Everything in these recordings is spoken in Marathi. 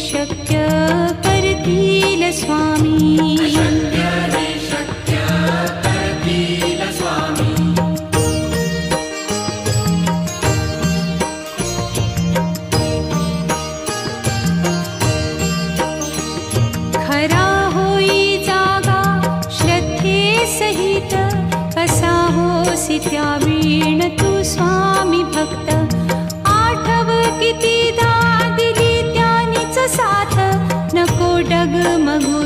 शक्य स्वामी। खरा हो जागा श्रद्धे सहित कसाहसि त्यामीण तु स्वामी भक्त। आठव किती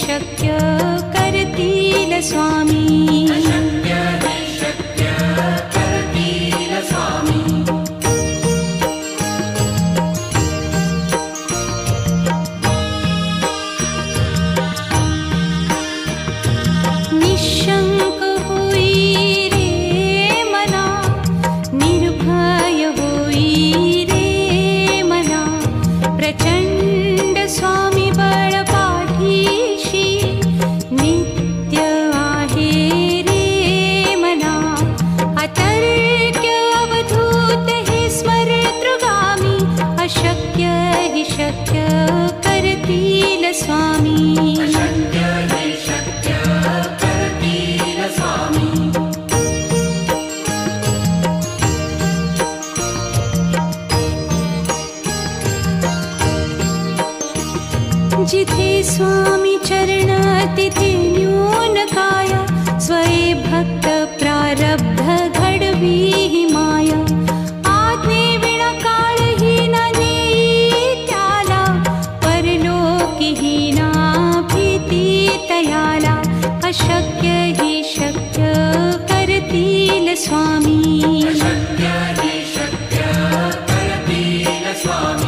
शक्य करतील स्वामी. जिथे स्वामी चरणतिथिन्यूनकाय स्वयम् भक्तप्रारब्धगढवीमाय आग्निकालहीना नीत्याला परलोकिहीनाप्रीति तया अशक्य हि शक्य करतील स्वामी। अशक्य हि शक्य करतील स्वामी।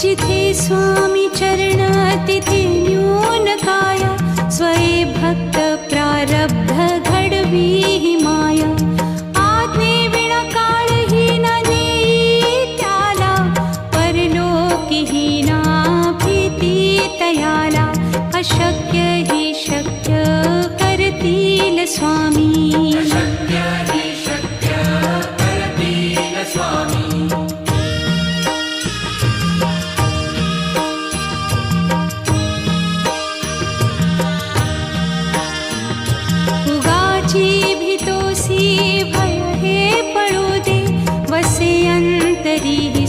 जिथे स्वामी चरण तिथे न्यून काय स्वये भक्त प्रारब्ध घडवी माया। आज्ञे विणा काळही न नेई त्याला ना अशक्य हि शक्य करतील स्वामी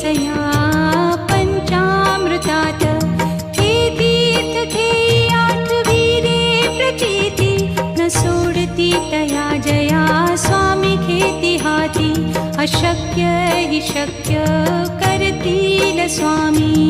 सया पञ्चामृतात् खेतीथ धेयान् वीरे प्रचेति न सोडति तया जया स्वामी खेतिहाति अशक्य हि शक्य करति न स्वामी।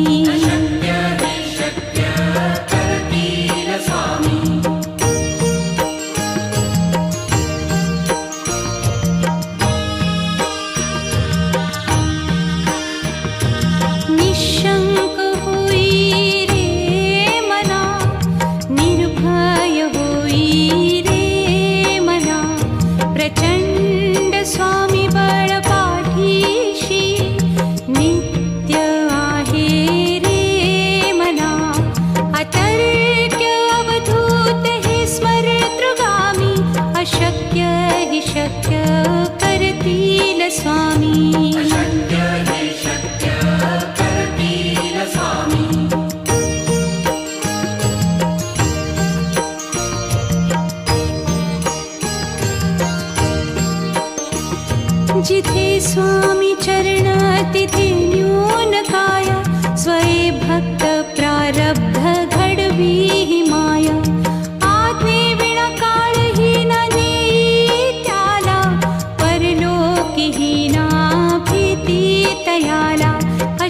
जिथे स्वामी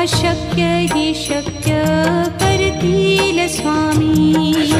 अशक्य हि शक्य करतील स्वामी।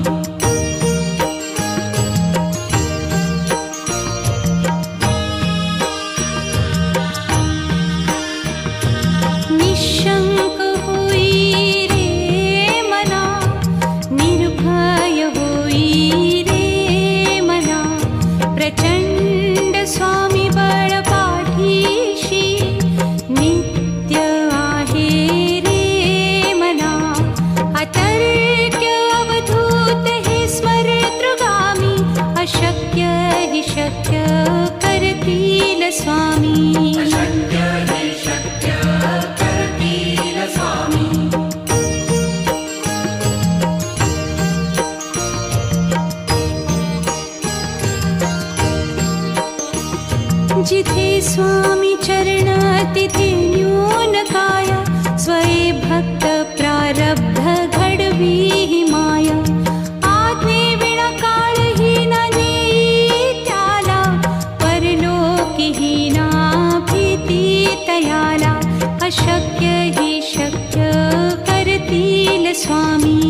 जिथे स्वामी चरणातिथिन्यूनकाय स्वये भक्त प्रारब्ध भक्तप्रारब्धवी माया। आत्मी वीणकालहीना नीत्याला परलोकिहीना प्रीति तयाला अशक्य हि शक्य करतील स्वामी।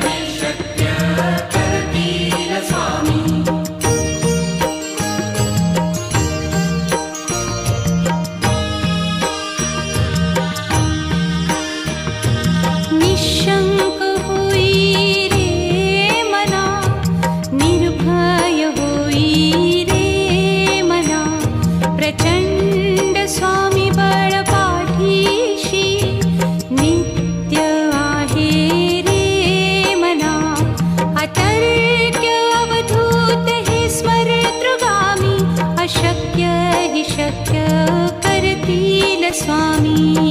स्वामी